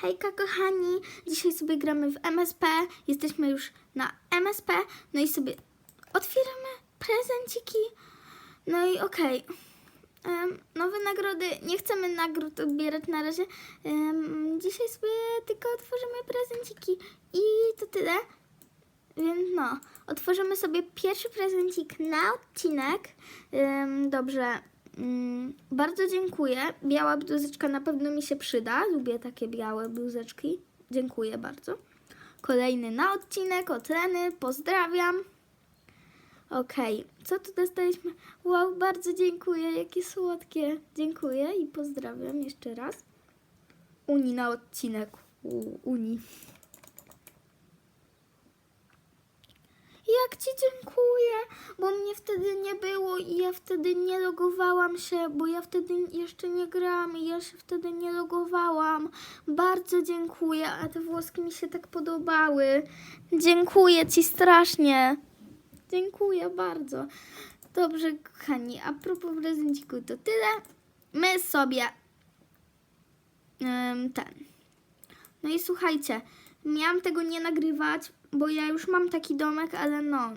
Hejka kochani, dzisiaj sobie gramy w MSP, jesteśmy już na MSP, no i sobie otwieramy prezenciki, no i okej. Em, nowe nagrody, nie chcemy nagród odbierać na razie, Em, dzisiaj sobie tylko otworzymy prezenciki. I to tyle. Więc no, otworzymy sobie pierwszy prezencik na odcinek. Ym, dobrze, bardzo dziękuję. Biała bluzeczka na pewno mi się przyda. Lubię takie białe bluzeczki. Dziękuję bardzo. Kolejny na odcinek od. Pozdrawiam. Okej, co tu dostaliśmy? Wow, bardzo dziękuję, jakie słodkie. Dziękuję i pozdrawiam jeszcze raz. Uni na odcinek. U, uni. Jak ci dziękuję, bo mnie wtedy nie było i ja wtedy nie logowałam się, bo ja wtedy jeszcze nie grałam i ja się wtedy nie logowałam. Bardzo dziękuję, a te włoski mi się tak podobały. Dziękuję ci strasznie. Dziękuję bardzo. Dobrze, kochani, a propos prezenciku to tyle. My sobie ym, ten. No i słuchajcie, miałam tego nie nagrywać, bo ja już mam taki domek, ale no,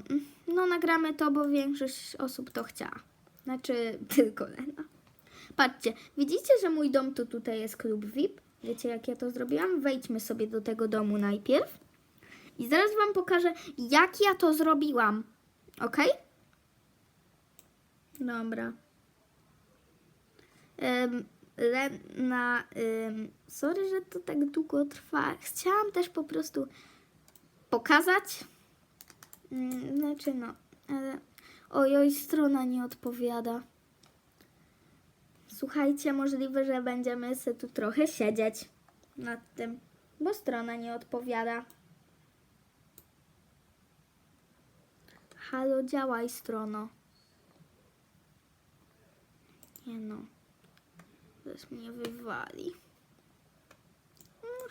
no nagramy to, bo większość osób to chciała. Znaczy tylko Lena. Patrzcie, widzicie, że mój dom to tutaj jest klub VIP? Wiecie, jak ja to zrobiłam? Wejdźmy sobie do tego domu najpierw. I zaraz Wam pokażę, jak ja to zrobiłam. Ok? Dobra. Em, Lena, ym, sorry, że to tak długo trwa. Chciałam też po prostu pokazać. Ym, Znaczy, no, ale ojoj, strona nie odpowiada. Słuchajcie, możliwe, że będziemy sobie tu trochę siedzieć nad tym, bo strona nie odpowiada. Halo, działaj strono. Nie no. Zaraz mnie wywali.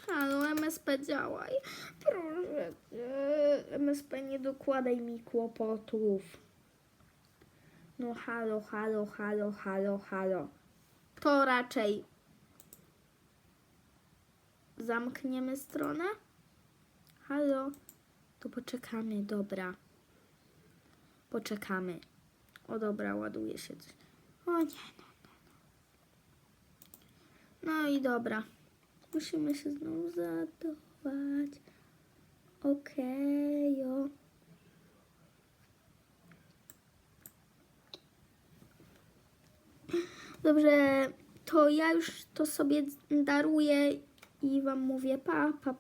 No, Halo, MSP działaj. Proszę cię. MSP nie dokładaj mi kłopotów. No halo, halo, halo, halo, halo. To raczej zamkniemy stronę? Halo? To poczekamy, dobra. Poczekamy. O dobra, ładuje się coś. O nie, no. No i dobra. Musimy się znowu zadować. Okej, o. Dobrze, to ja już to sobie daruję i wam mówię pa, pa,